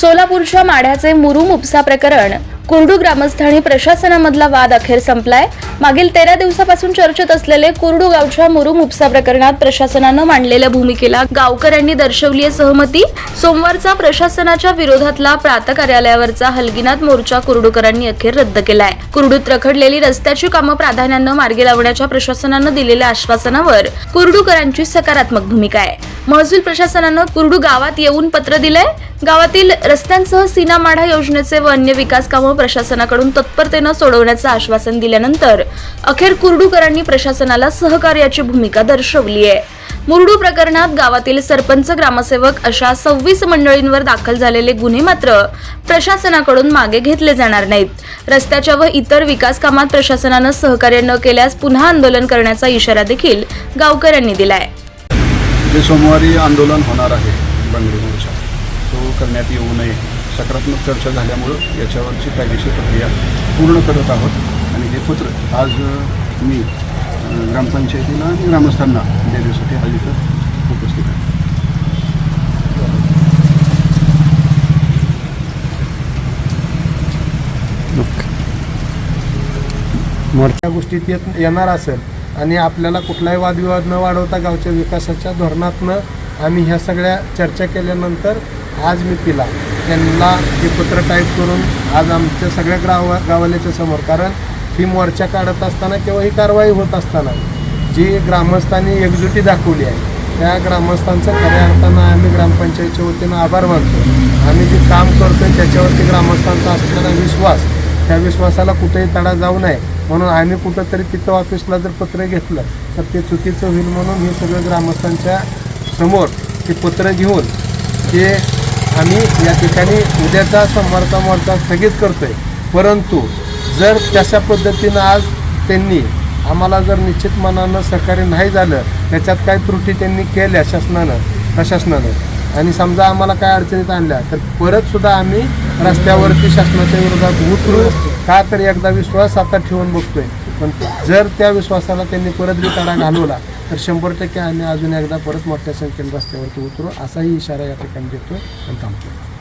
सोलापूरच्या माढ्याचे मुरुम उपसा प्रकरण कुर्डू ग्रामस्थांनी प्रशासनामधला वाद अखेर संपलाय. मागील तेरा दिवसापासून चर्चेत असलेले कुर्डू गावच्या मुरुम उपसा प्रकरणात प्रशासनानं मांडलेल्या भूमिकेला गावकऱ्यांनी दर्शवली आहे सहमती. सोमवारचा प्रशासनाच्या विरोधातला प्रात कार्यालयावरचा हलगिनाथ मोर्चा कुर्डूकरांनी अखेर रद्द केलाय. कुर्डूत रखडलेली रस्त्याची कामं प्राधान्यानं मार्गी लावण्याच्या प्रशासनानं दिलेल्या आश्वासनावर कुर्डूकरांची सकारात्मक भूमिका आहे. महसूल प्रशासनानं कुर्डू गावात येऊन पत्र दिलंय. गावातील रस्त्यांसह सीना माढा योजनेचे व अन्य विकास कामं प्रशासनाकडून तत्परतेनं सोडवण्याचं आश्वासन दिल्यानंतर अखेर कुर्डूकरांनी प्रशासनाला सहकार्याची भूमिका दर्शवली आहे मुरडू प्रकरणात गावातील सरपंच ग्रामसेवक अशा सव्वीस मंडळींवर दाखल झालेले गुन्हे मात्र प्रशासनाकडून मागे घेतले जाणार नाहीत. रस्त्याच्या व इतर विकास कामात प्रशासनानं सहकार्य न केल्यास पुन्हा आंदोलन करण्याचा इशारा देखील गावकऱ्यांनी दिलाय. जे सोमवारी आंदोलन होणार आहे बंगळुरू मोर्चा तो करण्यात येऊ नये. सकारात्मक चर्चा झाल्यामुळं याच्यावरची कायदेशीर प्रक्रिया पूर्ण करत आहोत. आणि हे पत्र आज मी ग्रामपंचायतीला आणि ग्रामस्थांना देण्यासाठी आज इथं उपस्थित आहे. मोठ्या गोष्टीत येत येणार असेल. आणि आपल्याला कुठलाही वादविवाद न वाढवता गावच्या विकासाच्या धोरणातनं आम्ही ह्या सगळ्या चर्चा केल्यानंतर आज मी तिला त्यांना हे पत्र टाईप करून आज आमच्या सगळ्या गाव गावाल्याच्या समोर. कारण ही मोर्चा काढत असताना किंवा ही कारवाई होत असताना जी ग्रामस्थांनी एकजुटी दाखवली आहे त्या ग्रामस्थांचं खऱ्या अर्थानं आम्ही ग्रामपंचायतच्या वतीनं आभार मानतो. आम्ही जे काम करतो त्याच्यावरती ग्रामस्थांचा असलेला विश्वास त्या विश्वासाला कुठेही तडा जाऊ नये. म्हणून आम्ही कुठंतरी तिथं ऑफिसला जर पत्र घेतलं तर ते चुकीचं होईल म्हणून हे सगळं ग्रामस्थांच्या समोर ते पत्र घेऊन ते आम्ही या ठिकाणी उद्याचा सोमवारचा मोर्चा स्थगित आहे परंतु जर तशा पद्धतीनं आज त्यांनी आम्हाला जर निश्चित मनानं सहकार्य नाही झालं त्याच्यात काही त्रुटी त्यांनी केल्या शासनानं प्रशासनानं? आणि समजा आम्हाला काय अडचणीत आणल्या तर परतसुद्धा आम्ही रस्त्यावरती शासनाच्या विरोधात उतरू का तर एकदा विश्वास आता ठेवून बघतोय. पण जर त्या विश्वासाला त्यांनी परत बी घालवला तर शंभर टक्के आम्ही अजून एकदा परत मोठ्या संख्येने रस्त्यावरती उतरू. असाही इशारा या ठिकाणी देतोय आणि थांबतो